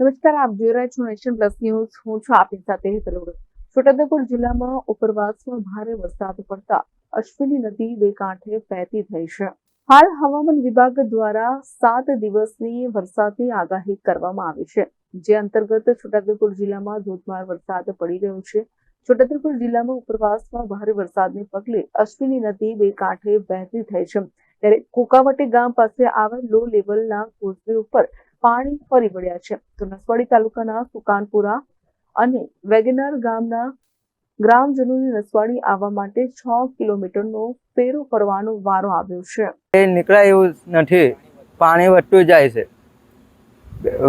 નમસ્કાર, આપ જોઈ રહ્યા છો નેશન પ્લસ ન્યૂઝ. હું છું આપની સાથે હેતલોડ છોટાઉદેપુર જિલ્લામાં ઉપરવાસમાં ભારે વરસાદ પડતા અશ્વિની નદી બે કાંઠે વહેતી થઈ છે. હાલ હવામાન વિભાગ દ્વારા સાત દિવસની વરસાદની આગાહી કરવામાં આવી છે. જે અંતર્ગત છોટાઉદેપુર જિલ્લામાં ધોધમાર વરસાદ પડી રહ્યો છે. છોટાઉદેપુર જિલ્લામાં ઉપરવાસમાં ભારે વરસાદને પગલે અશ્વિની નદી બે કાંઠે વહેતી થઈ છે. ત્યારે કોકાવટી ગામ પાસે આવેલ લો લેવલના કોઝવે ઉપર પાણી ફરી વળ્યા છે. તો નસવાડી તાલુકાના સુકાનપુરા અને વેગેનર ગામના ગ્રામજનોને નસવાડી આવવા માટે છ કિલોમીટરનો ફેરો કરવાનો વારો આવ્યો છે. એ નીકળાય એવું નથી. પાણી વધતું જાય છે.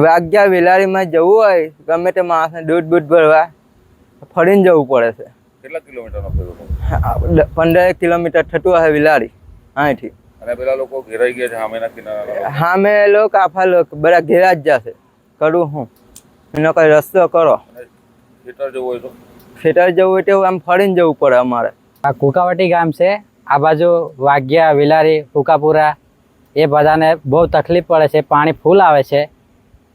વાગ્યા વેલારીમાં જવું હોય ગમે તે માણસને દૂધ દૂધ ભરવા ફરીને જવું પડે છે. કેટલા કિલોમીટરનો ફેરો? પંદર કિલોમીટર થતું હશે વિલારી અહીંથી. અને પેલા લોકો ઘેરાઈ ગયા છે સામેના કિનારા સામે લોકો આફા લોકો બધા ઘેરા જ જશે. કરું હું? એનો કઈ રસ્તો કરો. ખેતર જવું હોય તો? ખેતર જવું હોય તો આમ ફરીને જવું પડે અમારે. આ કુકાવટી ગામ છે. આ બાજુ વાગ્યા વિલારી કુકાપુરા એ બધાને બહુ તકલીફ પડે છે. પાણી ફૂલ આવે છે.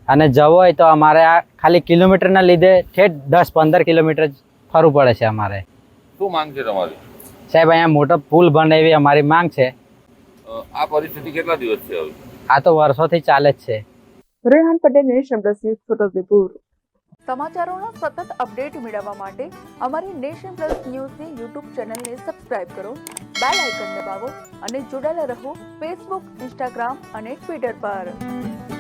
અને જવું હોય તો અમારે આ ખાલી કિલોમીટરના લીધે ઠેઠ દસ પંદર કિલોમીટર ફરવું પડે છે અમારે. શું માંગ છે તમારી? સાહેબ અહીંયા મોટો પુલ બને એવી અમારી માંગ છે. આ પરિસ્થિતિ કેટલા દિવસ છે હવે? આ તો વર્ષોથી ચાલે જ છે. Rehan Patel nation plus news Chhota Udepur સમાચારોના સતત અપડેટ મેળવવા માટે અમારી નેશન પ્લસ ન્યૂઝની યુટ્યુબ ચેનલને સબસ્ક્રાઇબ કરો બેલ આઇકન દબાવો અને જોડાયેલા રહો ફેસબુક ઇન્સ્ટાગ્રામ અને ટ્વિટર પર.